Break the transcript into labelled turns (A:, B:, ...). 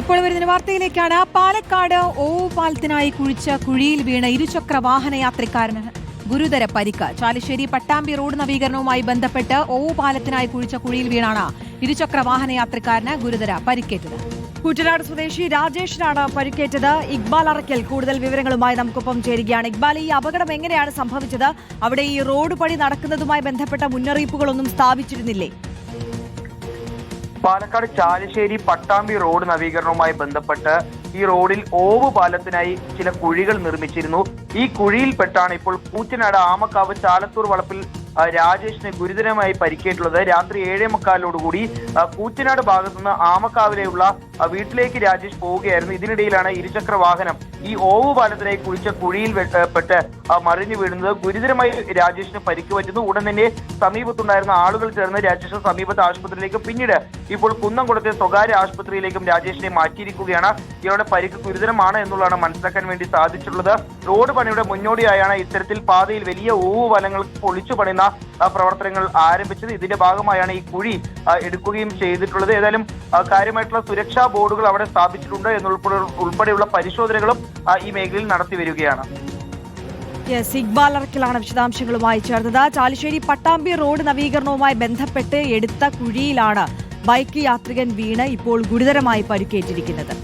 A: ഇപ്പോൾ വരുന്ന വാർത്തയിലേക്കാണ്. പാലക്കാട് ഓവുപാലത്തിനായി കുഴിച്ച കുഴിയിൽ വീണ ഇരുചക്ര വാഹന യാത്രക്കാരന് ഗുരുതര പരിക്ക്. ചാലിശ്ശേരി പട്ടാമ്പി റോഡ് നവീകരണവുമായി ബന്ധപ്പെട്ട് ഓവുപാലത്തിനായി കുഴിച്ച കുഴിയിൽ വീണാണ് ഇരുചക്ര വാഹന യാത്രക്കാരന് ഗുരുതര പരിക്കേറ്റത്.
B: കുട്ടനാട് സ്വദേശി രാജേഷിനാണ് പരിക്കേറ്റത്. ഇക്ബാൽ അറക്കൽ കൂടുതൽ വിവരങ്ങളുമായി നമുക്കൊപ്പം ചേരുകയാണ്. ഇക്ബാൽ ഈ അപകടം എങ്ങനെയാണ് സംഭവിച്ചത്? അവിടെ ഈ റോഡ് പണി നടക്കുന്നതുമായി ബന്ധപ്പെട്ട മുന്നറിയിപ്പുകളൊന്നും സ്ഥാപിച്ചിരുന്നില്ലേ?
C: പാലക്കാട് ചാലശ്ശേരി പട്ടാമ്പി റോഡ് നവീകരണവുമായി ബന്ധപ്പെട്ട് ഈ റോഡിൽ ഓവ് പാലത്തിനായി ചില കുഴികൾ നിർമ്മിച്ചിരുന്നു. ഈ കുഴിയിൽപ്പെട്ടാണ് ഇപ്പോൾ കൂറ്റനാട് ആമക്കാവ് ചാലത്തൂർ വളപ്പിൽ രാജേഷിന് ഗുരുതരമായി പരിക്കേറ്റുള്ളത് രാത്രി ഏഴേ മുക്കാലോടുകൂടി കൂറ്റനാട് ഭാഗത്തു നിന്ന് ആമക്കാവിലെയുള്ള വീട്ടിലേക്ക് രാജേഷ് പോവുകയായിരുന്നു. ഇതിനിടയിലാണ് ഇരുചക്ര വാഹനം ഈ ഓവു പാലത്തിലേക്ക് കുഴിച്ച കുഴിയിൽ പെട്ട് മറിഞ്ഞു വീഴുന്നത്. ഗുരുതരമായി രാജേഷിന് പരിക്ക് പറ്റുന്നു. ഉടൻ തന്നെ സമീപത്തുണ്ടായിരുന്ന ആളുകൾ ചേർന്ന് രാജേഷ് സമീപത്തെ ആശുപത്രിയിലേക്ക് പിന്നീട് ഇപ്പോൾ കുന്നംകുളത്തെ സ്വകാര്യ ആശുപത്രിയിലേക്കും രാജേഷിനെ മാറ്റിയിരിക്കുകയാണ്. ഇയാളുടെ പരിക്ക് ഗുരുതരമാണ് എന്നുള്ളതാണ് മനസ്സിലാക്കാൻ വേണ്ടി സാധിച്ചിട്ടുള്ളത്. റോഡ് പണിയുടെ മുന്നോടിയായാണ് ഇത്തരത്തിൽ പാതയിൽ വലിയ ഓവുപാലങ്ങൾ പൊളിച്ചു പണിയുന്ന ആ, പ്രവർത്തനങ്ങൾ ആരംഭിച്ചത്. ഇതിന്റെ ഭാഗമായാണ് ഈ കുഴി എടുക്കുകയും ചെയ്തിട്ടുള്ളത്. ഏതായാലും കാര്യമായിട്ടുള്ള സുരക്ഷാ ബോർഡുകൾ അവിടെ സ്ഥാപിച്ചിട്ടുണ്ട് എന്നുൾപ്പെടെ ഉൾപ്പെടെയുള്ള പരിശോധനകളും ഈ മേഖലയിൽ നടത്തി വരികയാണ്.
B: യെസ് വിശദാംശങ്ങളുമായി ചേർന്നത്. ചാലിശ്ശേരി പട്ടാമ്പി റോഡ് നവീകരണവുമായി ബന്ധപ്പെട്ട് എടുത്ത കുഴിയിലാണ് ബൈക്ക് യാത്രികൻ വീണ് ഇപ്പോൾ ഗുരുതരമായി പരിക്കേറ്റിരിക്കുന്നത്.